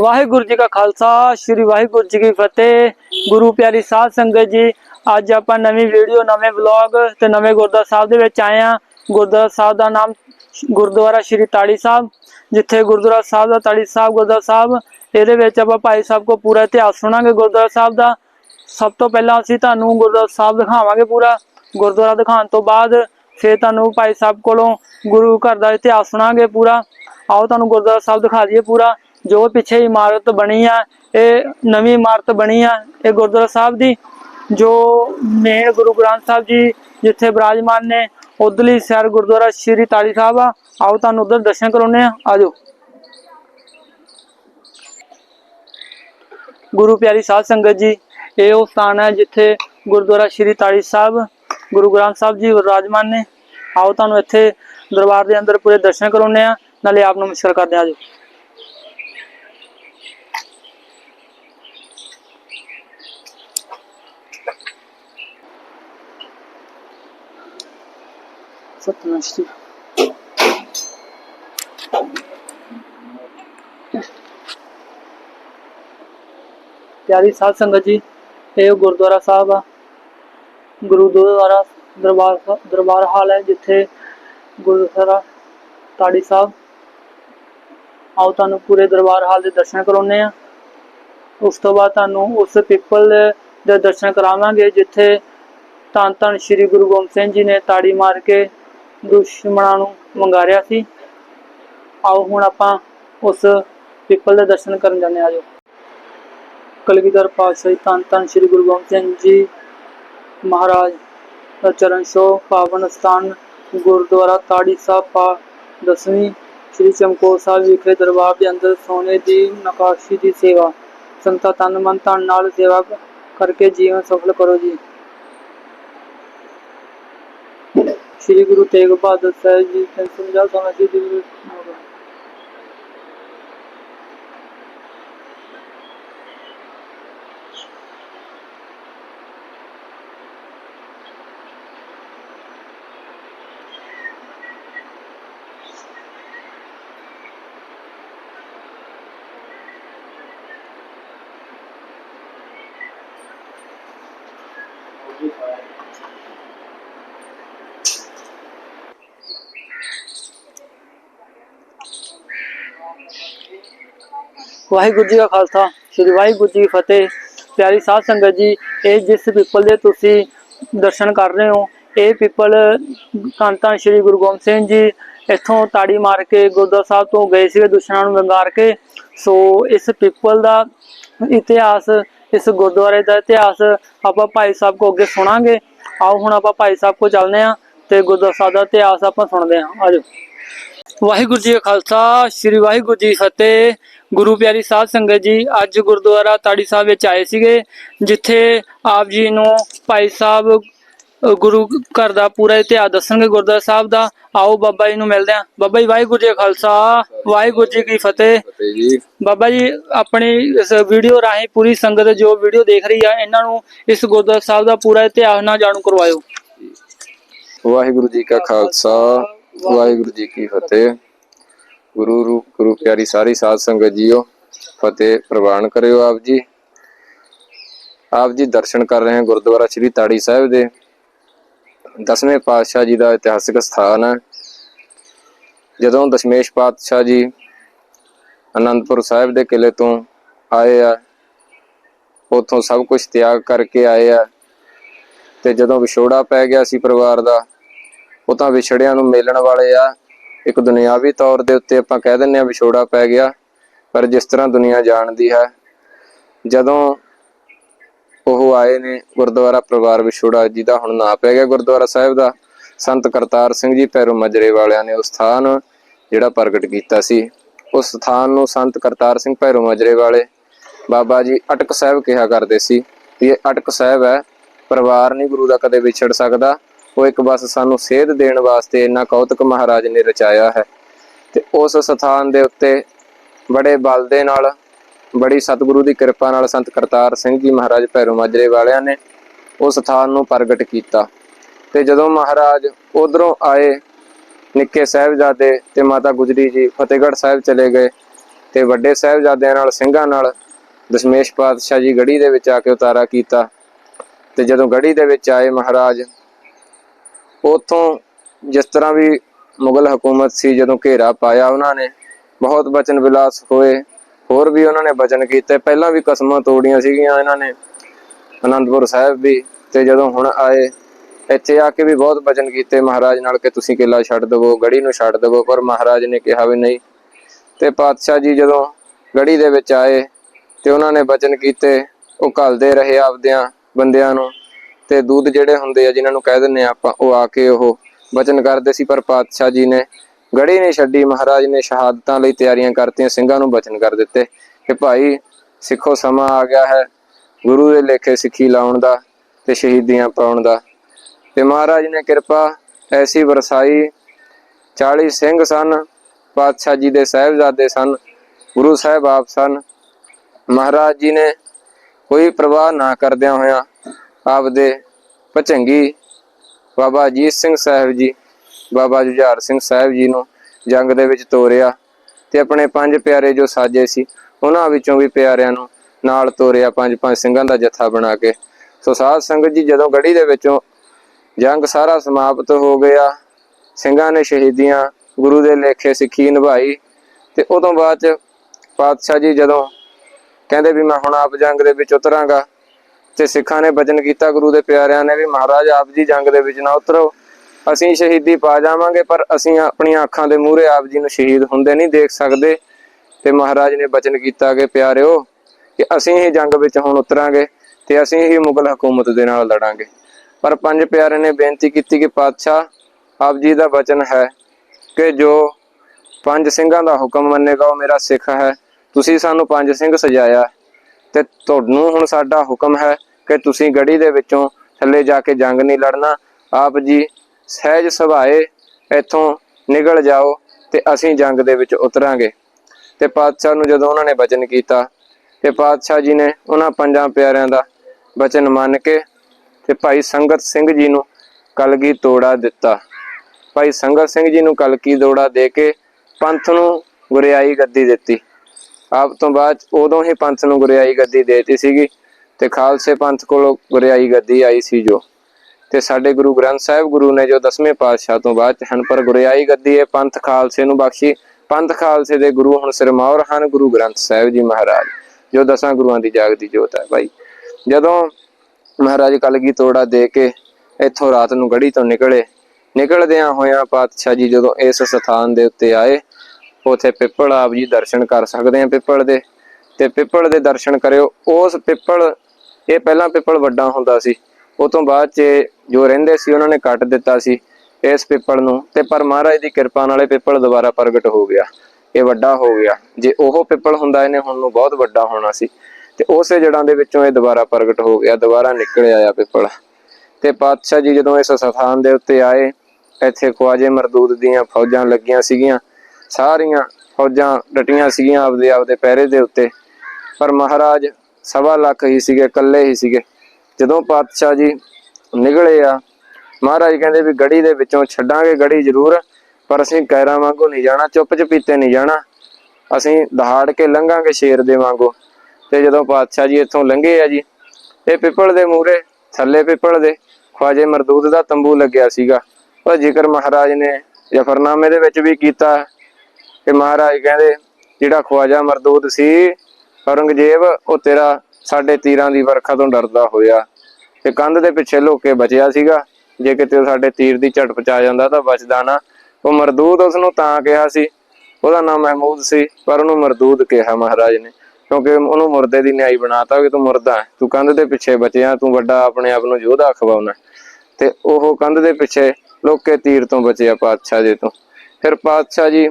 ਵਾਹਿਗੁਰੂ ਜੀ ਕਾ ਖਾਲਸਾ, ਸ੍ਰੀ ਵਾਹਿਗੁਰੂ ਜੀ ਕੀ ਫਤਿਹ। ਗੁਰੂ ਪਿਆਰੀ ਸਾਧ ਸੰਗਤ ਜੀ, ਅੱਜ ਆਪਾਂ ਨਵੀਂ ਵੀਡੀਓ, ਨਵੇਂ ਵਲੌਗ ਤੇ ਨਵੇਂ ਗੁਰਦੁਆਰਾ ਸਾਹਿਬ ਦੇ ਵਿੱਚ ਆਏ ਆ ਗੁਰਦੁਆਰਾ ਸਾਹਿਬ ਦਾ ਨਾਮ ਗੁਰਦੁਆਰਾ ਸ੍ਰੀ ਤਾੜੀ ਸਾਹਿਬ, ਜਿੱਥੇ ਗੁਰਦੁਆਰਾ ਸਾਹਿਬ ਦਾ ਤਾੜੀ ਸਾਹਿਬ, ਗੁਰਦੁਆਰਾ ਸਾਹਿਬ, ਇਹਦੇ ਵਿੱਚ ਆਪਾਂ ਭਾਈ ਸਾਹਿਬ ਕੋ ਪੂਰਾ ਇਤਿਹਾਸ ਸੁਣਾਂਗੇ ਗੁਰਦੁਆਰਾ ਸਾਹਿਬ ਦਾ। ਸਭ ਤੋਂ ਪਹਿਲਾਂ ਅਸੀਂ ਤੁਹਾਨੂੰ ਗੁਰਦੁਆਰਾ ਸਾਹਿਬ ਦਿਖਾਵਾਂਗੇ ਪੂਰਾ। ਗੁਰਦੁਆਰਾ ਦਿਖਾਉਣ ਤੋਂ ਬਾਅਦ ਫਿਰ ਤੁਹਾਨੂੰ ਭਾਈ ਸਾਹਿਬ ਕੋਲੋਂ ਗੁਰੂ ਘਰ ਦਾ ਇਤਿਹਾਸ ਸੁਣਾਂਗੇ ਪੂਰਾ। ਆਓ ਤੁਹਾਨੂੰ ਗੁਰਦੁਆਰਾ ਸਾਹਿਬ ਦਿਖਾ ਦਈਏ ਪੂਰਾ। ਜੋ ਪਿੱਛੇ ਇਮਾਰਤ ਬਣੀ ਆ, ਇਹ ਨਵੀਂ ਇਮਾਰਤ ਬਣੀ ਆ, ਇਹ ਗੁਰਦੁਆਰਾ ਸਾਹਿਬ ਦੀ, ਜੋ ਮੇਨ ਗੁਰੂ ਗ੍ਰੰਥ ਸਾਹਿਬ ਜੀ ਜਿੱਥੇ ਬਿਰਾਜਮਾਨ ਨੇ, ਉਧਰਲੀ ਸ਼ਹਿਰ ਗੁਰਦੁਆਰਾ ਸ਼੍ਰੀ ਤਾਲੀ ਸਾਹਿਬ ਆ, ਆਓ ਤੁਹਾਨੂੰ ਉਧਰ ਦਰਸ਼ਨ ਕਰਾਉਨੇ ਆ, ਆਜੋ। ਗੁਰੂ ਪਿਆਰੀ ਸਾਧ ਸੰਗਤ ਜੀ, ਇਹ ਉਹ ਸਥਾਨ ਹੈ ਜਿੱਥੇ ਗੁਰਦੁਆਰਾ ਸ਼੍ਰੀ ਤਾਲੀ ਸਾਹਿਬ, ਗੁਰੂ ਗ੍ਰੰਥ ਸਾਹਿਬ ਜੀ ਵਿਰਾਜਮਾਨ ਨੇ। ਆਓ ਤੁਹਾਨੂੰ ਇੱਥੇ ਦਰਬਾਰ ਦੇ ਅੰਦਰ ਪੂਰੇ ਦਰਸ਼ਨ ਕਰਾਉਨੇ ਆ, ਨਾਲੇ ਆਪ ਨੂੰ ਨਮਸਕਾਰ ਕਰਦੇ ਆ, ਆਜੋ। ਸਤਨਾਮ ਸ਼੍ਰੀ ਪਿਆਰੀ ਸਾਧ ਸੰਗਤ ਜੀ, ਇਹ ਗੁਰਦੁਆਰਾ ਸਾਹਿਬ ਆ। ਗੁਰਦੁਆਰਾ ਦਰਬਾਰ ਦਰਬਾਰ ਹਾਲ ਹੈ ਜਿੱਥੇ ਗੁਰਦੁਆਰਾ ਤਾੜੀ ਸਾਹਿਬ। ਆਓ ਤੁਹਾਨੂੰ ਪੂਰੇ ਦਰਬਾਰ ਹਾਲ ਦੇ ਦਰਸ਼ਨ ਕਰਾਉਨੇ ਆ ਉਸ ਤੋਂ ਬਾਅਦ ਤੁਹਾਨੂੰ ਉਸ ਪਿੱਪਲ ਦੇ ਦਰਸ਼ਨ ਕਰਾਵਾਂਗੇ ਜਿੱਥੇ ਧੰਨ ਧੰਨ ਸ੍ਰੀ ਗੁਰੂ ਗੋਬਿੰਦ ਸਿੰਘ ਜੀ ਨੇ ਤਾੜੀ ਮਾਰ ਕੇ ਦੁਸ਼ਮਣਾਂ ਨੂੰ ਮੰਗਾਰਿਆ ਸੀ। ਆਓ ਹੁਣ ਆਪਾਂ ਉਸ ਪਿੱਪਲ ਦੇ ਦਰਸ਼ਨ ਕਰਨ ਜਾਂਦੇ ਹਾਂ ਆਜੋ ਕਲਗੀਧਰ ਪਾਤਸ਼ਾਹੀ ਧੰਨ ਧੰਨ ਸ੍ਰੀ ਗੁਰੂ ਗੋਬਿੰਦ ਸਿੰਘ ਜੀ ਮਹਾਰਾਜ ਦਾ ਚਰਨ ਸ਼ੋ ਪਾਵਨ ਸਥਾਨ, ਗੁਰਦੁਆਰਾ ਤਾੜੀ ਸਾਹਿਬ ਪਾ ਦਸਵੀਂ ਸ੍ਰੀ ਚਮਕੌਰ ਸਾਹਿਬ ਵਿਖੇ ਦਰਬਾਰ ਦੇ ਅੰਦਰ ਸੋਨੇ ਦੀ ਨਕਾਸ਼ੀ ਦੀ ਸੇਵਾ। ਸੰਤਾ ਤਨ ਮਨ ਧਨ ਨਾਲ ਸੇਵਾ ਕਰਕੇ ਜੀਵਨ ਸਫਲ ਕਰੋ ਜੀ। ਸ੍ਰੀ ਗੁਰੂ ਤੇਗ ਬਹਾਦਰ ਸਾਹਿਬ ਜੀ 350 ਸਾਲਾਂ ਦੀ ਵਾਹਿਗੁਰੂ ਜੀ ਕਾ ਖਾਲਸਾ, ਸ੍ਰੀ ਵਾਹਿਗੁਰੂ ਜੀ ਫਤਿਹ। ਪਿਆਰੀ ਸਾਧ ਸੰਗਤ ਜੀ, ਇਹ ਜਿਸ ਪਿੱਪਲ ਦੇ ਤੁਸੀਂ ਦਰਸ਼ਨ ਕਰ ਰਹੇ ਹੋ, ਇਹ ਪਿੱਪਲ ਧੰਨ ਸ੍ਰੀ ਗੁਰੂ ਗੋਬਿੰਦ ਸਿੰਘ ਜੀ ਇੱਥੋਂ ਤਾੜੀ ਮਾਰ ਕੇ ਗੁਰਦੁਆਰਾ ਸਾਹਿਬ ਤੋਂ ਗਏ ਸੀਗੇ ਦੁਸ਼ਮਣਾਂ ਨੂੰ ਵੰਗਾਰ ਕੇ। ਸੋ ਇਸ ਪਿੱਪਲ ਦਾ ਇਤਿਹਾਸ, ਇਸ ਗੁਰਦੁਆਰੇ ਦਾ ਇਤਿਹਾਸ ਆਪਾਂ ਭਾਈ ਸਾਹਿਬ ਕੋ ਅੱਗੇ ਸੁਣਾਂਗੇ। ਆਓ ਹੁਣ ਆਪਾਂ ਭਾਈ ਸਾਹਿਬ ਕੋ ਚੱਲਦੇ ਹਾਂ ਤੇ ਗੁਰਦੁਆਰਾ ਸਾਹਿਬ ਦਾ ਇਤਿਹਾਸ ਆਪਾਂ ਸੁਣਦੇ ਹਾਂ। ਆਜੋ। ਵਾਹਿਗੁਰੂ ਜੀ ਕਾ ਖਾਲਸਾ, ਸ੍ਰੀ ਵਾਹਿਗੁਰੂ ਜੀ ਫਤਿਹ। ਗੁਰੂ ਪਿਆਰੀ ਸਾਧ ਸੰਗਤ ਜੀ ਅੱਜ ਗੁਰਦੁਆਰਾ ਤਾੜੀ ਸਾਹਿਬ ਵਿੱਚ ਆਏ ਸੀਗੇ ਜਿੱਥੇ ਆਪ ਜੀ ਨੂੰ ਭਾਈ ਸਾਹਿਬ ਗੁਰੂ ਘਰ ਦਾ ਪੂਰਾ ਇਤਿਹਾਸ ਦੱਸਣਗੇ ਗੁਰਦੁਆਰਾ ਸਾਹਿਬ ਦਾ। ਆਓ ਬਾਬਾ ਜੀ ਨੂੰ ਮਿਲਦੇ ਹਾਂ। ਬਾਬਾ ਜੀ ਵਾਹਿਗੁਰੂ ਜੀ ਖਾਲਸਾ ਵਾਹਿਗੁਰੂ ਜੀ ਕੀ ਫਤਿਹ। ਬਾਬਾ ਜੀ ਆਪਣੀ ਇਸ ਵੀਡੀਓ ਰਾਹੀਂ ਪੂਰੀ ਸੰਗਤ ਜੋ ਵੀਡੀਓ ਦੇਖ ਰਹੀ ਆ ਇਹਨਾਂ ਨੂੰ ਇਸ ਗੁਰਦੁਆਰਾ ਸਾਹਿਬ ਦਾ ਪੂਰਾ ਇਤਿਹਾਸ ਨਾਲ ਜਾਣੂ ਕਰਵਾਇਓ। ਵਾਹਿਗੁਰੂ ਜੀ ਕਾ ਖਾਲਸਾ ਵਾਹਿਗੁਰੂ ਜੀ ਕੀ ਫਤਿਹ। ਗੁਰੂ ਰੂਪ, ਗੁਰੂ ਪਿਆਰੀ ਸਾਰੀ ਸਾਧ ਸੰਗਤ ਜੀਓ, ਫਤਿਹ ਪ੍ਰਵਾਨ ਕਰਿਓ ਆਪ ਜੀ। ਆਪ ਜੀ ਦਰਸ਼ਨ ਕਰ ਰਹੇ ਹਨ ਗੁਰਦੁਆਰਾ ਸ੍ਰੀ ਤਾੜੀ ਸਾਹਿਬ ਦੇ। ਦਸਵੇਂ ਪਾਤਸ਼ਾਹ ਜੀ ਦਾ ਇਤਿਹਾਸਿਕ ਸਥਾਨ ਹੈ। ਜਦੋਂ ਦਸ਼ਮੇਸ਼ ਪਾਤਸ਼ਾਹ ਜੀ ਅਨੰਦਪੁਰ ਸਾਹਿਬ ਦੇ ਕਿਲੇ ਤੋਂ ਆਏ ਆ, ਉਥੋਂ ਸਭ ਕੁਝ ਤਿਆਗ ਕਰਕੇ ਆਏ ਆ ਤੇ ਜਦੋਂ ਵਿਛੋੜਾ ਪੈ ਗਿਆ ਸੀ ਪਰਿਵਾਰ ਦਾ, ਉਹ ਤਾਂ ਵਿਛੜਿਆਂ ਨੂੰ ਮਿਲਣ ਵਾਲੇ ਆ। ਇੱਕ ਦੁਨਿਆਵੀ ਤੌਰ ਦੇ ਉੱਤੇ ਆਪਾਂ ਕਹਿ ਦਿੰਨੇ ਆ ਵਿਛੋੜਾ ਪੈ ਗਿਆ, ਪਰ ਜਿਸ ਤਰ੍ਹਾਂ ਦੁਨੀਆ ਜਾਣਦੀ ਹੈ, ਜਦੋਂ ਉਹ ਆਏ ਨੇ ਗੁਰਦੁਆਰਾ ਪਰਿਵਾਰ ਵਿਛੋੜਾ ਜਿਹਦਾ ਹੁਣ ਨਾਂ ਪੈ ਗਿਆ ਗੁਰਦੁਆਰਾ ਸਾਹਿਬ ਦਾ, ਸੰਤ ਕਰਤਾਰ ਸਿੰਘ ਜੀ ਪੈਰੋਂ ਮਜਰੇ ਵਾਲਿਆਂ ਨੇ ਉਹ ਸਥਾਨ ਜਿਹੜਾ ਪ੍ਰਗਟ ਕੀਤਾ ਸੀ। ਉਸ ਸਥਾਨ ਨੂੰ ਸੰਤ ਕਰਤਾਰ ਸਿੰਘ ਪੈਰੋਂ ਮਜਰੇ ਵਾਲੇ ਬਾਬਾ ਜੀ ਅਟਕ ਸਾਹਿਬ ਕਿਹਾ ਕਰਦੇ ਸੀ, ਵੀ ਇਹ ਅਟਕ ਸਾਹਿਬ ਹੈ, ਪਰਿਵਾਰ ਨਹੀਂ ਗੁਰੂ ਦਾ ਕਦੇ ਵਿਛੜ ਸਕਦਾ ਉਹ ਇੱਕ ਬਸ ਸਾਨੂੰ ਸੇਧ ਦੇਣ ਵਾਸਤੇ ਇਹਨਾਂ ਕੌਤਕ ਮਹਾਰਾਜ ਨੇ ਰਚਾਇਆ ਹੈ ਤੇ ਉਸ ਸਥਾਨ ਦੇ ਉੱਤੇ ਬੜੇ ਬਲ ਦੇ ਨਾਲ, ਬੜੀ ਸਤਿਗੁਰੂ ਦੀ ਕਿਰਪਾ ਨਾਲ ਸੰਤ ਕਰਤਾਰ ਸਿੰਘ ਜੀ ਮਹਾਰਾਜ ਭੈਰੋ ਮਾਜਰੇ ਵਾਲਿਆਂ ਨੇ ਉਸ ਸਥਾਨ ਨੂੰ ਪ੍ਰਗਟ ਕੀਤਾ। ਤੇ ਜਦੋਂ ਮਹਾਰਾਜ ਉਧਰੋਂ ਆਏ ਨਿੱਕੇ ਸਾਹਿਬਜ਼ਾਦੇ ਤੇ ਮਾਤਾ ਗੁਜਰੀ ਜੀ ਫਤਿਹਗੜ੍ਹ ਸਾਹਿਬ ਚਲੇ ਗਏ ਤੇ ਵੱਡੇ ਸਾਹਿਬਜ਼ਾਦਿਆਂ ਨਾਲ, ਸਿੰਘਾਂ ਨਾਲ ਦਸ਼ਮੇਸ਼ ਪਾਤਸ਼ਾਹ ਜੀ ਗੜੀ ਦੇ ਵਿੱਚ ਆ ਕੇ ਉਤਾਰਾ ਕੀਤਾ। ਤੇ ਜਦੋਂ ਗੜੀ ਦੇ ਵਿੱਚ ਆਏ ਮਹਾਰਾਜ ਉਥੋਂ ਜਿਸ ਤਰ੍ਹਾਂ ਵੀ ਮੁਗਲ ਹਕੂਮਤ ਸੀ, ਜਦੋਂ ਘੇਰਾ ਪਾਇਆ ਉਹਨਾਂ ਨੇ, ਬਹੁਤ ਬਚਨ ਵਿਲਾਸ ਹੋਏ। ਹੋਰ ਵੀ ਉਹਨਾਂ ਨੇ ਬਚਨ ਕੀਤੇ। ਪਹਿਲਾਂ ਵੀ ਕਸਮਾਂ ਤੋੜੀਆਂ ਸੀਗੀਆਂ ਇਹਨਾਂ ਨੇ, ਅਨੰਦਪੁਰ ਸਾਹਿਬ ਵੀ, ਤੇ ਜਦੋਂ ਹੁਣ ਆਏ, ਇੱਥੇ ਆ ਕੇ ਵੀ ਬਹੁਤ ਬਚਨ ਕੀਤੇ। ਮਹਾਰਾਜ ਨਾਲ ਕਿ ਤੁਸੀਂ ਕਿਲਾ ਛੱਡ ਦੇਵੋ, ਗੜੀ ਨੂੰ ਛੱਡ ਦੇਵੋ, ਪਰ ਮਹਾਰਾਜ ਨੇ ਕਿਹਾ ਵੀ ਨਹੀਂ। ਤੇ ਪਾਤਸ਼ਾਹ ਜੀ ਜਦੋਂ ਗੜੀ ਦੇ ਵਿੱਚ ਆਏ, ਤੇ ਉਹਨਾਂ ਨੇ ਬਚਨ ਕੀਤੇ, ਉਹ ਘੱਲਦੇ ਰਹੇ ਆਪਦਿਆਂ ਬੰਦਿਆਂ ਨੂੰ। ਤੇ ਦੂਧ ਜਿਹੜੇ ਹੁੰਦੇ ਆ, ਜਿਨ੍ਹਾਂ ਨੂੰ ਕਹਿ ਦਿੰਨੇ ਆ ਆਪਾਂ, ਉਹ ਆ ਕੇ ਉਹ ਬਚਨ ਕਰਦੇ ਸੀ, ਪਰ ਪਾਤਸ਼ਾਹ ਜੀ ਨੇ ਗੜੀ ਨਹੀਂ ਛੱਡੀ, ਮਹਾਰਾਜ ਨੇ ਸ਼ਹਾਦਤਾਂ ਲਈ ਤਿਆਰੀਆਂ ਕਰਤੀਆਂ, ਸਿੰਘਾਂ ਨੂੰ ਬਚਨ ਕਰ ਦਿੱਤੇ। ਕਿ ਭਾਈ, ਸਿੱਖੋ, ਸਮਾਂ ਆ ਗਿਆ ਹੈ, ਗੁਰੂ ਦੇ ਲੇਖੇ ਸਿੱਖੀ ਲਾਉਣ ਦਾ ਤੇ ਸ਼ਹੀਦੀਆਂ ਪਾਉਣ ਦਾ। ਤੇ ਮਹਾਰਾਜ ਨੇ ਕਿਰਪਾ ਐਸੀ ਵਰਸਾਈ 40 ਸਿੰਘ ਸਨ, ਪਾਤਸ਼ਾਹ ਜੀ ਦੇ ਸਾਹਿਬਜ਼ਾਦੇ ਸਨ, ਗੁਰੂ ਸਾਹਿਬ ਆਪ ਸਨ। ਮਹਾਰਾਜ ਜੀ ਨੇ ਕੋਈ ਪ੍ਰਵਾਹ ਨਾ ਕਰਦਿਆਂ ਹੋਇਆ ਆਪਦੇ ਭਚੰਗੀ ਬਾਬਾ ਅਜੀਤ ਸਿੰਘ ਸਾਹਿਬ ਜੀ, ਬਾਬਾ ਜੁਝਾਰ ਸਿੰਘ ਸਾਹਿਬ ਜੀ ਨੂੰ ਜੰਗ ਦੇ ਵਿੱਚ ਤੋਰਿਆ ਤੇ ਆਪਣੇ ਪੰਜ ਪਿਆਰੇ ਜੋ ਸਾਜੇ ਸੀ, ਉਹਨਾਂ ਵਿੱਚੋਂ ਵੀ ਪਿਆਰਿਆਂ ਨੂੰ ਨਾਲ ਤੋਰਿਆ ਪੰਜ ਪੰਜ ਸਿੰਘਾਂ ਦਾ ਜਥਾ ਬਣਾ ਕੇ। ਸੋ ਸਾਧ ਸੰਗਤ ਜੀ, ਜਦੋਂ ਗੜੀ ਦੇ ਵਿੱਚੋਂ ਜੰਗ ਸਾਰਾ ਸਮਾਪਤ ਹੋ ਗਿਆ, ਸਿੰਘਾਂ ਨੇ ਸ਼ਹੀਦੀਆਂ, ਗੁਰੂ ਦੇ ਲੇਖੇ ਸਿੱਖੀ ਨਿਭਾਈ ਤੇ ਉਦੋਂ ਬਾਅਦ ਚ ਪਾਤਸ਼ਾਹ ਜੀ ਜਦੋਂ ਕਹਿੰਦੇ ਵੀ ਮੈਂ ਹੁਣ ਆਪ ਜੰਗ ਦੇ ਵਿੱਚ ਉਤਰਾਂਗਾ ਤੇ ਸਿੱਖਾਂ ਨੇ ਵਚਨ ਕੀਤਾ ਗੁਰੂ ਦੇ ਪਿਆਰਿਆਂ ਨੇ ਵੀ ਮਹਾਰਾਜ ਆਪ ਜੀ ਜੰਗ ਦੇ ਵਿੱਚ ਨਾ ਉਤਰੋ। ਅਸੀਂ ਸ਼ਹੀਦੀ ਪਾ ਜਾਵਾਂਗੇ, ਪਰ ਅਸੀਂ ਆਪਣੀਆਂ ਅੱਖਾਂ ਦੇ ਮੂਹਰੇ ਆਪ ਜੀ ਨੂੰ ਸ਼ਹੀਦ ਹੁੰਦੇ ਨਹੀਂ ਦੇਖ ਸਕਦੇ। ਤੇ ਮਹਾਰਾਜ ਨੇ ਵਚਨ ਕੀਤਾ ਕਿ ਪਿਆਰਿਓ, ਕਿ ਅਸੀਂ ਹੀ ਜੰਗ ਵਿੱਚ ਹੁਣ ਉਤਰਾਂਗੇ ਤੇ ਅਸੀਂ ਹੀ ਮੁਗਲ ਹਕੂਮਤ ਦੇ ਨਾਲ ਲੜਾਂਗੇ। ਪਰ ਪੰਜ ਪਿਆਰੇ ਨੇ ਬੇਨਤੀ ਕੀਤੀ ਕਿ ਪਾਤਸ਼ਾਹ, ਆਪ ਜੀ ਦਾ ਵਚਨ ਹੈ ਕਿ ਜੋ ਪੰਜ ਸਿੰਘਾਂ ਦਾ ਹੁਕਮ ਮੰਨੇਗਾ ਉਹ ਮੇਰਾ ਸਿੱਖ ਹੈ। ਤੁਸੀਂ ਸਾਨੂੰ ਪੰਜ ਸਿੰਘ ਸਜਾਇਆ। ਤੇ ਤੁਹਾਨੂੰ ਹੁਣ ਸਾਡਾ ਹੁਕਮ ਹੈ ਕਿ ਤੁਸੀਂ ਗੜੀ ਦੇ ਵਿੱਚੋਂ ਥੱਲੇ ਜਾ ਕੇ ਜੰਗ ਨਹੀਂ ਲੜਨਾ। ਆਪ ਜੀ ਸਹਿਜ ਸੁਭਾਏ ਇੱਥੋਂ ਨਿਕਲ ਜਾਓ ਤੇ ਅਸੀਂ ਜੰਗ ਦੇ ਵਿੱਚ ਉਤਰਾਂਗੇ। ਤੇ ਪਾਤਸ਼ਾਹ ਨੂੰ ਜਦੋਂ ਉਹਨਾਂ ਨੇ ਬਚਨ ਕੀਤਾ, ਤੇ ਪਾਤਸ਼ਾਹ ਜੀ ਨੇ ਉਹਨਾਂ ਪੰਜਾਂ ਪਿਆਰਿਆਂ ਦਾ ਬਚਨ ਮੰਨ ਕੇ ਤੇ ਭਾਈ ਸੰਗਤ ਸਿੰਘ ਜੀ ਨੂੰ ਕਲਗੀ ਤੋੜਾ ਦਿੱਤਾ। ਭਾਈ ਸੰਗਤ ਸਿੰਘ ਜੀ ਨੂੰ ਕਲਕੀ ਤੋੜਾ ਦੇ ਕੇ ਪੰਥ ਨੂੰ ਗੁਰਿਆਈ ਗੱਦੀ ਦਿੱਤੀ। ਆਪ ਤੋਂ ਬਾਅਦ ਉਦੋਂ ਹੀ ਪੰਥ ਨੂੰ ਗੁਰਿਆਈ ਗੱਦੀ ਦੇਤੀ ਸੀਗੀ ਤੇ ਖਾਲਸੇ ਪੰਥ ਕੋਲੋਂ ਗੁਰਿਆਈ ਗੱਦੀ ਆਈ ਸੀ ਜੋ। ਤੇ ਸਾਡੇ ਗੁਰੂ ਗ੍ਰੰਥ ਸਾਹਿਬ ਗੁਰੂ ਨੇ ਜੋ ਦਸਵੇਂ ਪਾਤਸ਼ਾਹ ਤੋਂ ਬਾਅਦ 'ਚ ਹਨ ਪਰ ਗੁਰਿਆਈ ਗੱਦੀ ਇਹ ਪੰਥ ਖਾਲਸੇ ਨੂੰ ਬਖਸ਼ੀ, ਪੰਥ ਖਾਲਸੇ ਦੇ ਗੁਰੂ ਹੁਣ ਸਿਰਮੌਰ ਹਨ ਗੁਰੂ ਗ੍ਰੰਥ ਸਾਹਿਬ ਜੀ ਮਹਾਰਾਜ, ਜੋ ਦਸਾਂ ਗੁਰੂਆਂ ਦੀ ਜਾਗਦੀ ਜੋਤ ਹੈ ਭਾਈ ਜਦੋਂ ਮਹਾਰਾਜ ਕਲਗੀ ਤੋੜਾ ਦੇ ਕੇ ਇੱਥੋਂ ਰਾਤ ਨੂੰ ਗੜੀ ਤੋਂ ਨਿਕਲੇ, ਨਿਕਲਦਿਆਂ ਹੋਇਆਂ ਪਾਤਸ਼ਾਹ ਜੀ ਜਦੋਂ ਇਸ ਸਥਾਨ ਦੇ ਉੱਤੇ ਆਏ ਉਥੇ ਪਿੱਪਲ ਆਪ ਜੀ ਦਰਸ਼ਨ ਕਰ ਸਕਦੇ ਆ ਪਿੱਪਲ ਦੇ। ਤੇ ਪਿੱਪਲ ਦੇ ਦਰਸ਼ਨ ਕਰਿਓ। ਉਸ ਪਿੱਪਲ, ਇਹ ਪਹਿਲਾਂ ਪਿੱਪਲ ਵੱਡਾ ਹੁੰਦਾ ਸੀ। ਉਹ ਤੋਂ ਬਾਅਦ ਚ ਜੋ ਰਹਿੰਦੇ ਸੀ, ਉਹਨਾਂ ਨੇ ਕੱਟ ਦਿੱਤਾ ਸੀ ਇਸ ਪਿੱਪਲ ਨੂੰ। ਤੇ ਪਰ ਮਹਾਰਾਜ ਦੀ ਕਿਰਪਾ ਨਾਲ ਇਹ ਪਿੱਪਲ ਦੁਬਾਰਾ ਪ੍ਰਗਟ ਹੋ ਗਿਆ। ਇਹ ਵੱਡਾ ਹੋ ਗਿਆ। ਜੇ ਉਹ ਪਿੱਪਲ ਹੁੰਦਾ, ਇਹਨੇ ਹੁਣ ਨੂੰ ਬਹੁਤ ਵੱਡਾ ਹੋਣਾ ਸੀ। ਤੇ ਉਸੇ ਜੜਾਂ ਦੇ ਵਿੱਚੋਂ ਇਹ ਦੁਬਾਰਾ ਪ੍ਰਗਟ ਹੋ ਗਿਆ। ਦੁਬਾਰਾ ਨਿਕਲ ਆਇਆ ਪਿੱਪਲ। ਤੇ ਪਾਤਸ਼ਾਹ ਜੀ ਜਦੋਂ ਇਸ ਸਥਾਨ ਦੇ ਉੱਤੇ ਆਏ, ਇੱਥੇ ਖਵਾਜੇ ਮਰਦੂਦ ਦੀਆਂ ਫੌਜਾਂ ਲੱਗੀਆਂ ਸੀਗੀਆਂ। ਸਾਰੀਆਂ ਫੌਜਾਂ ਡਟੀਆਂ ਸੀਗੀਆਂ ਆਪਦੇ ਆਪਦੇ ਪਹਿਰੇ ਦੇ ਉੱਤੇ। ਪਰ ਮਹਾਰਾਜ ਸਵਾ ਲੱਖ ਹੀ ਸੀਗੇ, ਇਕੱਲੇ ਹੀ ਸੀਗੇ। ਜਦੋਂ ਪਾਤਸ਼ਾਹ ਜੀ ਨਿਕਲੇ ਆ, ਮਹਾਰਾਜ ਕਹਿੰਦੇ ਵੀ ਗੜੀ ਦੇ ਵਿੱਚੋਂ ਛੱਡਾਂਗੇ ਗੜੀ ਜ਼ਰੂਰ, ਪਰ ਅਸੀਂ ਕੈਰਾਂ ਵਾਂਗੂ ਨਹੀਂ ਜਾਣਾ ਚੁੱਪ ਚਪੀਤੇ ਨਹੀਂ ਜਾਣਾ। ਅਸੀਂ ਦਹਾੜ ਕੇ ਲੰਘਾਂਗੇ ਸ਼ੇਰ ਦੇ ਵਾਂਗੂ। ਤੇ ਜਦੋਂ ਪਾਤਸ਼ਾਹ ਜੀ ਇੱਥੋਂ ਲੰਘੇ ਆ ਜੀ, ਇਹ ਪਿੱਪਲ ਦੇ ਮੂਰੇ ਥੱਲੇ ਪਿੱਪਲ ਦੇ ਖਵਾਜੇ ਮਰਦੂਦ ਦਾ ਤੰਬੂ ਲੱਗਿਆ ਸੀਗਾ। ਉਹ ਜ਼ਿਕਰ ਮਹਾਰਾਜ ਨੇ ਜਫਰਨਾਮੇ ਦੇ ਵਿੱਚ ਵੀ ਕੀਤਾ ਤੇ ਮਹਾਰਾਜ ਕਹਿੰਦੇ, ਜਿਹੜਾ ਖਵਾਜਾ ਮਰਦੂਦ ਸੀ, ਔਰੰਗਜ਼ੇਬ, ਉਹ ਤੇਰਾ ਸਾਡੇ ਤੀਰਾਂ ਦੀ ਵਰਖਾ ਤੋਂ ਡਰਦਾ ਹੋਇਆ। ਤੇ ਕੰਧ ਦੇ ਪਿੱਛੇ ਲੁੱਕ ਕੇ ਬਚਿਆ ਸੀਗਾ। ਜੇ ਕਿਤੇ ਉਹ ਸਾਡੇ ਤੀਰ ਦੀ ਝਟ ਪਚਾ ਜਾਂਦਾ ਤਾਂ ਬਚਦਾ ਨਾ। ਉਹ ਮਰਦੂਦ ਉਸ ਨੂੰ ਤਾਂ ਕਿਹਾ ਸੀ। ਉਹਦਾ ਨਾਮ ਮਹਿਮੂਦ ਸੀ, ਪਰ ਉਹਨੂੰ ਮਰਦੂਦ ਕਿਹਾ ਮਹਾਰਾਜ ਨੇ। ਕਿਉਂਕਿ ਉਹਨੂੰ ਮੁਰਦੇ ਦੀ ਨਿਆਈ ਬਣਾਤਾ ਕਿ ਤੂੰ ਮੁਰਦਾ ਤੂੰ ਕੰਧ ਦੇ ਪਿੱਛੇ ਬਚਿਆ, ਤੂੰ ਵੱਡਾ ਆਪਣੇ ਆਪ ਨੂੰ ਯੋਧਾ ਖਵਾਉਣਾ ਤੇ ਉਹ ਕੰਧ ਦੇ ਪਿੱਛੇ ਲੋਕੇ ਤੀਰ ਤੋਂ ਬਚਿਆ ਪਾਤਸ਼ਾਹ ਜੀ ਤੋਂ। ਫਿਰ ਪਾਤਸ਼ਾਹ ਜੀ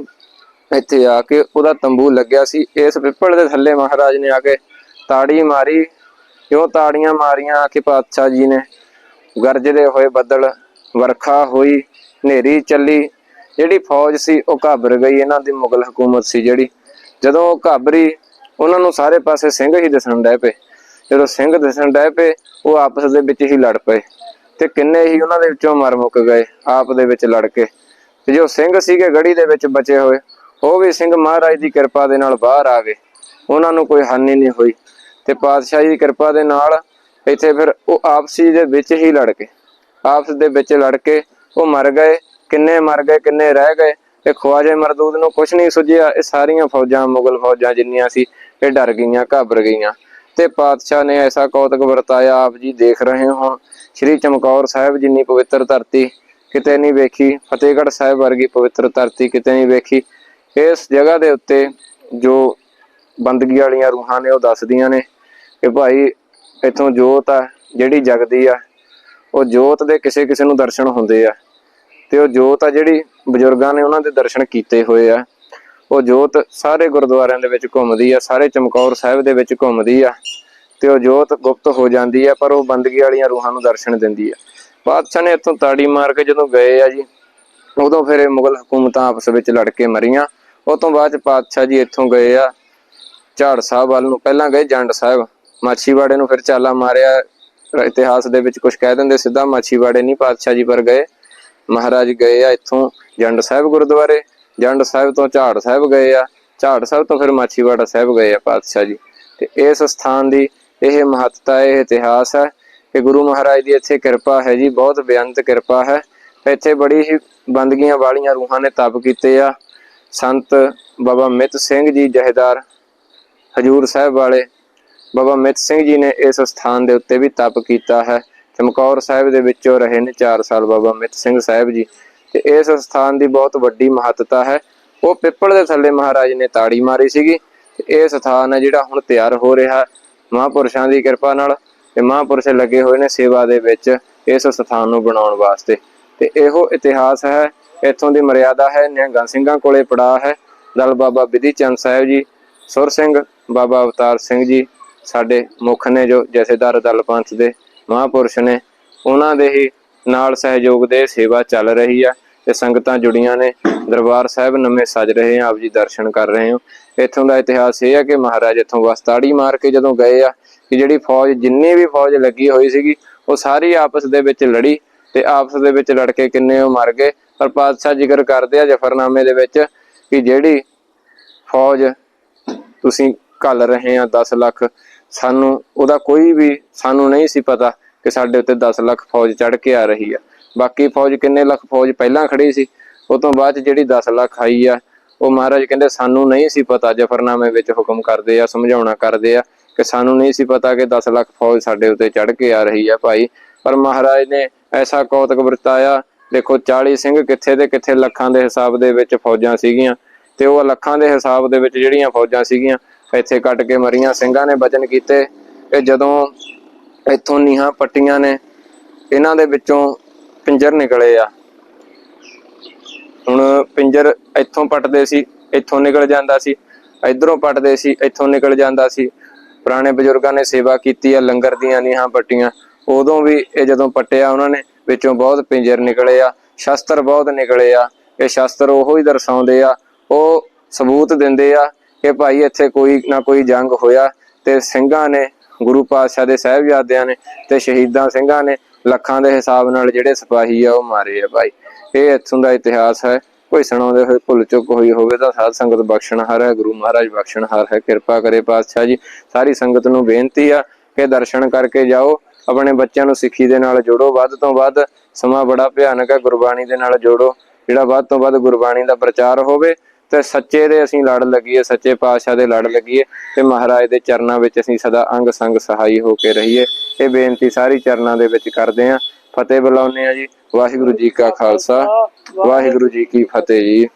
ਇੱਥੇ ਆ ਕੇ ਉਹਦਾ ਤੰਬੂ ਲੱਗਿਆ ਸੀ। ਇਸ ਪਿੱਪਲ ਦੇ ਥੱਲੇ ਮਹਾਰਾਜ ਨੇ ਆ ਕੇ ਤਾੜੀ ਮਾਰੀ। ਕਿਉਂ ਤਾੜੀਆਂ ਮਾਰੀਆਂ? ਆ ਕੇ ਪਾਤਸ਼ਾਹ ਜੀ ਨੇ। ਗਰਜਦੇ ਹੋਏ ਬੱਦਲ ਵਰਖਾ ਹੋਈ, ਹਨੇਰੀ ਚੱਲੀ। ਜਿਹੜੀ ਫੌਜ ਸੀ, ਉਹ ਘਾਬਰ ਗਈ। ਇਹਨਾਂ ਦੀ ਮੁਗਲ ਹਕੂਮਤ ਸੀ ਜਿਹੜੀ। ਜਦੋਂ ਉਹ ਘਾਬਰੀ, ਉਹਨਾਂ ਨੂੰ ਸਾਰੇ ਪਾਸੇ ਸਿੰਘ ਹੀ ਦਿਸਣ ਡੈ ਪਏ। ਜਦੋਂ ਸਿੰਘ ਦਿਸਣ ਡੈ ਪਏ, ਉਹ ਆਪਸ ਦੇ ਵਿੱਚ ਹੀ ਲੜ ਪਏ ਤੇ ਕਿੰਨੇ ਹੀ ਉਹਨਾਂ ਦੇ ਵਿੱਚੋਂ ਮਰ ਮੁੱਕ ਗਏ, ਆਪ ਦੇ ਵਿੱਚ ਲੜ ਕੇ। ਤੇ ਜੋ ਸਿੰਘ ਸੀਗੇ, ਗੜੀ ਦੇ ਵਿੱਚ ਬਚੇ ਹੋਏ ਉਹ ਵੀ ਸਿੰਘ ਮਹਾਰਾਜ ਦੀ ਕਿਰਪਾ ਦੇ ਨਾਲ ਬਾਹਰ ਆ ਗਏ ਉਹਨਾਂ ਨੂੰ ਕੋਈ ਹਾਨੀ ਨਹੀਂ ਹੋਈ। ਤੇ ਪਾਤਸ਼ਾਹ ਜੀ ਦੀ ਕਿਰਪਾ ਦੇ ਨਾਲ ਇੱਥੇ ਫਿਰ ਉਹ ਆਪਸੀ ਦੇ ਵਿੱਚ ਹੀ ਲੜ ਕੇ ਆਪਸ ਦੇ ਵਿੱਚ ਲੜ ਕੇ ਉਹ ਮਰ ਗਏ, ਕਿੰਨੇ ਮਰ ਗਏ, ਕਿੰਨੇ ਰਹਿ ਗਏ, ਤੇ ਖਵਾਜੇ ਮਰਦੂਦ ਨੂੰ ਕੁਝ ਨਹੀਂ ਸੁਝਿਆ। ਇਹ ਸਾਰੀਆਂ ਫੌਜਾਂ, ਮੁਗਲ ਫੌਜਾਂ ਜਿੰਨੀਆਂ ਸੀ, ਇਹ ਡਰ ਗਈਆਂ, ਘਾਬਰ ਗਈਆਂ। ਤੇ ਪਾਤਸ਼ਾਹ ਨੇ ਐਸਾ ਕੌਤਕ ਵਰਤਾਇਆ, ਆਪ ਜੀ ਦੇਖ ਰਹੇ ਹੋ, ਸ੍ਰੀ ਚਮਕੌਰ ਸਾਹਿਬ ਜਿੰਨੀ ਪਵਿੱਤਰ ਧਰਤੀ ਕਿਤੇ ਨਹੀਂ ਵੇਖੀ, ਫਤਿਹਗੜ੍ਹ ਸਾਹਿਬ ਵਰਗੀ ਪਵਿੱਤਰ ਧਰਤੀ ਕਿਤੇ ਨਹੀਂ ਵੇਖੀ। ਇਸ ਜਗ੍ਹਾ ਦੇ ਉੱਤੇ ਜੋ ਬੰਦਗੀ ਵਾਲੀਆਂ ਰੂਹਾਂ ਨੇ ਉਹ ਦੱਸਦੀਆਂ ਨੇ ਕਿ ਭਾਈ ਇਥੋਂ ਜੋਤ ਆ, ਜਿਹੜੀ ਜਗਦੀ ਆ, ਉਹ ਜੋਤ ਦੇ ਕਿਸੇ ਕਿਸੇ ਨੂੰ ਦਰਸ਼ਨ ਹੁੰਦੇ ਆ ਤੇ ਉਹ ਜੋਤ ਆ ਜਿਹੜੀ ਬਜ਼ੁਰਗਾਂ ਨੇ ਉਹਨਾਂ ਦੇ ਦਰਸ਼ਨ ਕੀਤੇ ਹੋਏ ਆ। ਉਹ ਜੋਤ ਸਾਰੇ ਗੁਰਦੁਆਰਿਆਂ ਦੇ ਵਿੱਚ ਘੁੰਮਦੀ ਆ, ਸਾਰੇ ਚਮਕੌਰ ਸਾਹਿਬ ਦੇ ਵਿੱਚ ਘੁੰਮਦੀ ਆ ਤੇ ਉਹ ਜੋਤ ਗੁਪਤ ਹੋ ਜਾਂਦੀ ਆ, ਪਰ ਉਹ ਬੰਦਗੀ ਵਾਲੀਆਂ ਰੂਹਾਂ ਨੂੰ ਦਰਸ਼ਨ ਦਿੰਦੀ ਆ। ਬਾਦਸ਼ਾਹ ਨੇ ਇੱਥੋਂ ਤਾੜੀ ਮਾਰ ਕੇ ਜਦੋਂ ਗਏ ਆ ਜੀ, ਉਦੋਂ ਫਿਰ ਇਹ ਮੁਗਲ ਹਕੂਮਤਾਂ ਆਪਸ ਵਿੱਚ ਲੜ ਕੇ ਮਰੀਆਂ ਉਹ ਤੋਂ ਬਾਅਦ ਚ ਪਾਤਸ਼ਾਹ ਜੀ ਇੱਥੋਂ ਗਏ ਆ, ਝਾੜ ਸਾਹਿਬ ਵੱਲ ਨੂੰ। ਪਹਿਲਾਂ ਗਏ ਜੰਡ ਸਾਹਿਬ, ਮਾਛੀਵਾੜੇ ਨੂੰ ਫਿਰ ਚਾਲਾ ਮਾਰਿਆ। ਇਤਿਹਾਸ ਦੇ ਵਿੱਚ ਕੁਝ ਕਹਿ ਦਿੰਦੇ, ਸਿੱਧਾ ਮਾਛੀਵਾੜੇ ਨਹੀਂ ਪਾਤਸ਼ਾਹ ਜੀ ਪਰ ਗਏ। ਮਹਾਰਾਜ ਗਏ ਆ ਇੱਥੋਂ ਜੰਡ ਸਾਹਿਬ ਗੁਰਦੁਆਰੇ। ਜੰਡ ਸਾਹਿਬ ਤੋਂ ਝਾੜ ਸਾਹਿਬ ਗਏ ਆ। ਝਾੜ ਸਾਹਿਬ ਤੋਂ ਫਿਰ ਮਾਛੀਵਾੜਾ ਸਾਹਿਬ ਗਏ ਆ ਪਾਤਸ਼ਾਹ ਜੀ। ਤੇ ਇਸ ਸਥਾਨ ਦੀ ਇਹ ਮਹੱਤਤਾ, ਇਹ ਇਤਿਹਾਸ ਹੈ ਕਿ ਗੁਰੂ ਮਹਾਰਾਜ ਦੀ ਇੱਥੇ ਕਿਰਪਾ ਹੈ ਜੀ, ਬਹੁਤ ਬੇਅੰਤ ਕਿਰਪਾ ਹੈ। ਇੱਥੇ ਬੜੀ ਹੀ ਬੰਦਗੀਆਂ ਵਾਲੀਆਂ ਰੂਹਾਂ ਨੇ ਤਪ ਕੀਤੇ ਆ। ਸੰਤ ਬਾਬਾ ਮਿੱਤ ਸਿੰਘ ਜੀ ਜਹੇਦਾਰ, ਹਜੂਰ ਸਾਹਿਬ ਵਾਲੇ ਬਾਬਾ ਮਿੱਤ ਸਿੰਘ ਜੀ ਨੇ ਇਸ ਸਥਾਨ ਦੇ ਉੱਤੇ ਵੀ ਤਪ ਕੀਤਾ ਹੈ। ਚਮਕੌਰ ਸਾਹਿਬ ਦੇ ਵਿੱਚੋਂ ਰਹੇ ਨੇ 4 ਸਾਲ ਬਾਬਾ ਮਿੱਤ ਸਿੰਘ ਸਾਹਿਬ ਜੀ। ਤੇ ਇਸ ਸਥਾਨ ਦੀ ਬਹੁਤ ਵੱਡੀ ਮਹੱਤਤਾ ਹੈ। ਉਹ ਪਿੱਪਲ ਦੇ ਥੱਲੇ ਮਹਾਰਾਜ ਨੇ ਤਾੜੀ ਮਾਰੀ ਸੀਗੀ। ਤੇ ਇਹ ਸਥਾਨ ਹੈ ਜਿਹੜਾ ਹੁਣ ਤਿਆਰ ਹੋ ਰਿਹਾ ਹੈ। ਮਹਾਂਪੁਰਸ਼ਾਂ ਦੀ ਕਿਰਪਾ ਨਾਲ ਤੇ ਮਹਾਂਪੁਰਸ਼ ਲੱਗੇ ਹੋਏ ਨੇ ਸੇਵਾ ਦੇ ਵਿੱਚ ਇਸ ਸਥਾਨ ਨੂੰ ਬਣਾਉਣ ਵਾਸਤੇ। ਤੇ ਇਹੋ ਇਤਿਹਾਸ ਹੈ ਇੱਥੋਂ ਦੀ ਮਰਿਆਦਾ ਹੈ, ਨਿਹੰਗਾਂ ਸਿੰਘਾਂ ਕੋਲੇ ਪੜਾ ਹੈ। ਦਲ ਬਾਬਾ ਵਿਧੀ ਚੰਦ ਸਾਹਿਬ ਜੀ, ਸੁਰ ਸਿੰਘ, ਬਾਬਾ ਅਵਤਾਰ ਸਿੰਘ ਜੀ, ਸਾਡੇ ਮੁੱਖ ਨੇ ਜੋ ਜਥੇਦਾਰ ਦਲ ਪੰਥ ਦੇ ਮਹਾਂਪੁਰਸ਼ ਨੇ, ਉਹਨਾਂ ਦੇ ਹੀ ਨਾਲ ਸਹਿਯੋਗ ਦੇ ਸੇਵਾ ਚੱਲ ਰਹੀ ਆ ਤੇ ਸੰਗਤਾਂ ਜੁੜੀਆਂ ਨੇ। ਦਰਬਾਰ ਸਾਹਿਬ ਨਵੇਂ ਸਜ ਰਹੇ ਆ, ਆਪ ਜੀ ਦਰਸ਼ਨ ਕਰ ਰਹੇ ਹੋ। ਇੱਥੋਂ ਦਾ ਇਤਿਹਾਸ ਇਹ ਆ ਕਿ ਮਹਾਰਾਜ ਇੱਥੋਂ ਵਸਤਾੜੀ ਮਾਰ ਕੇ ਜਦੋਂ ਗਏ ਆ, ਕਿ ਜਿਹੜੀ ਫੌਜ, ਜਿੰਨੀ ਵੀ ਫੌਜ ਲੱਗੀ ਹੋਈ ਸੀਗੀ, ਉਹ ਸਾਰੀ ਆਪਸ ਦੇ ਵਿੱਚ ਲੜੀ। ਤੇ ਆਪਸ ਦੇ ਵਿੱਚ ਲੜ ਕੇ ਕਿੰਨੇ ਉਹ ਮਰ ਗਏ। ਪਰ ਪਾਤਸ਼ਾਹ ਜ਼ਿਕਰ ਕਰਦੇ ਆ ਜਫਰਨਾਮੇ ਦੇ ਵਿੱਚ ਕਿ ਜਿਹੜੀ ਫੌਜ ਤੁਸੀਂ ਘੱਲ ਰਹੇ ਆ 10 ਲੱਖ, ਸਾਨੂੰ ਉਹਦਾ ਕੋਈ ਵੀ ਸਾਨੂੰ ਨਹੀਂ ਸੀ ਪਤਾ ਕਿ ਸਾਡੇ ਉੱਤੇ 10 ਲੱਖ ਫੌਜ ਚੜ ਕੇ ਆ ਰਹੀ ਆ। ਬਾਕੀ ਫੌਜ ਕਿੰਨੇ ਲੱਖ ਫੌਜ ਪਹਿਲਾਂ ਖੜੀ ਸੀ, ਉਹ ਤੋਂ ਬਾਅਦ 'ਚ ਜਿਹੜੀ 10 ਲੱਖ ਆਈ ਆ, ਉਹ ਮਹਾਰਾਜ ਕਹਿੰਦੇ ਸਾਨੂੰ ਨਹੀਂ ਸੀ ਪਤਾ, ਜਫਰਨਾਮੇ ਵਿੱਚ ਹੁਕਮ ਕਰਦੇ ਆ, ਸਮਝਾਉਣਾ ਕਰਦੇ ਆ ਕਿ ਸਾਨੂੰ ਨਹੀਂ ਸੀ ਪਤਾ ਕਿ 10 ਲੱਖ ਫੌਜ ਸਾਡੇ ਉੱਤੇ ਚੜ ਕੇ ਆ ਰਹੀ ਆ ਭਾਈ। ਪਰ ਮਹਾਰਾਜ ਨੇ ਐਸਾ ਕੌਤਕ ਵਰਤਾਇਆ, ਦੇਖੋ 40 ਸਿੰਘ ਕਿੱਥੇ ਤੇ ਕਿੱਥੇ ਲੱਖਾਂ ਦੇ ਹਿਸਾਬ ਦੇ ਵਿੱਚ ਫੌਜਾਂ ਸੀਗੀਆਂ ਤੇ ਉਹ ਲੱਖਾਂ ਦੇ ਹਿਸਾਬ ਦੇ ਵਿੱਚ ਜਿਹੜੀਆਂ ਫੌਜਾਂ ਸੀਗੀਆਂ, ਇੱਥੇ ਕੱਟ ਕੇ ਮਰੀਆਂ ਸਿੰਘਾਂ ਨੇ ਬਚਨ ਕੀਤੇ। ਇਹ ਜਦੋਂ ਇੱਥੋਂ ਨੀਹਾਂ ਪੱਟੀਆਂ ਨੇ, ਇਹਨਾਂ ਦੇ ਵਿੱਚੋਂ ਪਿੰਜਰ ਨਿਕਲੇ ਆ। ਹੁਣ ਪਿੰਜਰ ਇੱਥੋਂ ਪੱਟਦੇ ਸੀ, ਇੱਥੋਂ ਨਿਕਲ ਜਾਂਦਾ ਸੀ, ਇਧਰੋਂ ਪੱਟਦੇ ਸੀ, ਇੱਥੋਂ ਨਿਕਲ ਜਾਂਦਾ ਸੀ। ਪੁਰਾਣੇ ਬਜ਼ੁਰਗਾਂ ਨੇ ਸੇਵਾ ਕੀਤੀ ਆ, ਲੰਗਰ ਦੀਆਂ ਨੀਹਾਂ ਪੱਟੀਆਂ। ਉਦੋਂ ਵੀ ਇਹ ਜਦੋਂ ਪੱਟਿਆ ਉਹਨਾਂ ਨੇ, ਵਿੱਚੋਂ ਬਹੁਤ ਪਿੰਜਰ ਨਿਕਲੇ ਆ, ਸ਼ਸਤਰ ਬਹੁਤ ਨਿਕਲੇ ਆ, ਇਹ ਸ਼ਸਤਰ ਉਹੋ ਹੀ ਦਰਸਾਉਂਦੇ ਆ, ਉਹ ਸਬੂਤ ਦਿੰਦੇ ਆ ਕਿ ਭਾਈ ਇੱਥੇ ਕੋਈ ਨਾ ਕੋਈ ਜੰਗ ਹੋਇਆ ਤੇ ਸਿੰਘਾਂ ਨੇ, ਗੁਰੂ ਪਾਤਸ਼ਾਹ ਦੇ ਸਾਹਿਬਜ਼ਾਦਿਆਂ ਨੇ ਤੇ ਸ਼ਹੀਦਾਂ ਸਿੰਘਾਂ ਨੇ ਲੱਖਾਂ ਦੇ ਹਿਸਾਬ ਨਾਲ ਜਿਹੜੇ ਸਿਪਾਹੀ ਆ ਉਹ ਮਾਰੇ ਆ ਭਾਈ। ਇਹ ਇੱਥੋਂ ਦਾ ਇਤਿਹਾਸ ਹੈ, ਕੋਈ ਸੁਣਾਉਂਦੇ ਹੋਏ ਭੁੱਲ ਚੁੱਕ ਹੋਈ ਹੋਵੇ ਤਾਂ ਸਾਧ ਸੰਗਤ ਬਖਸ਼ਣਹਾਰ ਹੈ, ਗੁਰੂ ਮਹਾਰਾਜ ਬਖਸ਼ਣਹਾਰ ਹੈ, ਕਿਰਪਾ ਕਰੇ ਪਾਤਸ਼ਾਹ ਜੀ। ਸਾਰੀ ਸੰਗਤ ਨੂੰ ਬੇਨਤੀ ਆ ਕਿ ਦਰਸ਼ਨ ਕਰਕੇ ਜਾਓ ਆਪਣੇ ਬੱਚਿਆਂ ਨੂੰ ਸਿੱਖੀ ਦੇ ਨਾਲ ਜੋੜੋ, ਵੱਧ ਤੋਂ ਵੱਧ ਸਮਾਂ ਬੜਾ ਭਿਆਨਕ ਹੈ, ਗੁਰਬਾਣੀ ਦੇ ਨਾਲ ਜੋੜੋ। ਜਿਹੜਾ ਵੱਧ ਤੋਂ ਵੱਧ ਗੁਰਬਾਣੀ ਦਾ ਪ੍ਰਚਾਰ ਹੋਵੇ, ਤੇ ਸੱਚੇ ਦੇ ਅਸੀਂ ਲੜ ਲੱਗੀਏ, ਸੱਚੇ ਪਾਤਸ਼ਾਹ ਦੇ ਲੜ ਲੱਗੀਏ, ਤੇ ਮਹਾਰਾਜ ਦੇ ਚਰਨਾਂ ਵਿੱਚ ਅਸੀਂ ਸਦਾ ਅੰਗ ਸੰਗ ਸਹਾਈ ਹੋ ਕੇ ਰਹੀਏ। ਇਹ ਬੇਨਤੀ ਸਾਰੀ ਚਰਨਾਂ ਦੇ ਵਿੱਚ ਕਰਦੇ ਆਂ ਫਤਿਹ ਬੁਲਾਉਂਦੇ ਆ ਜੀ। ਵਾਹਿਗੁਰੂ ਜੀ ਕਾ ਖਾਲਸਾ। ਵਾਹਿਗੁਰੂ ਜੀ ਕੀ ਫਤਿਹ ਜੀ।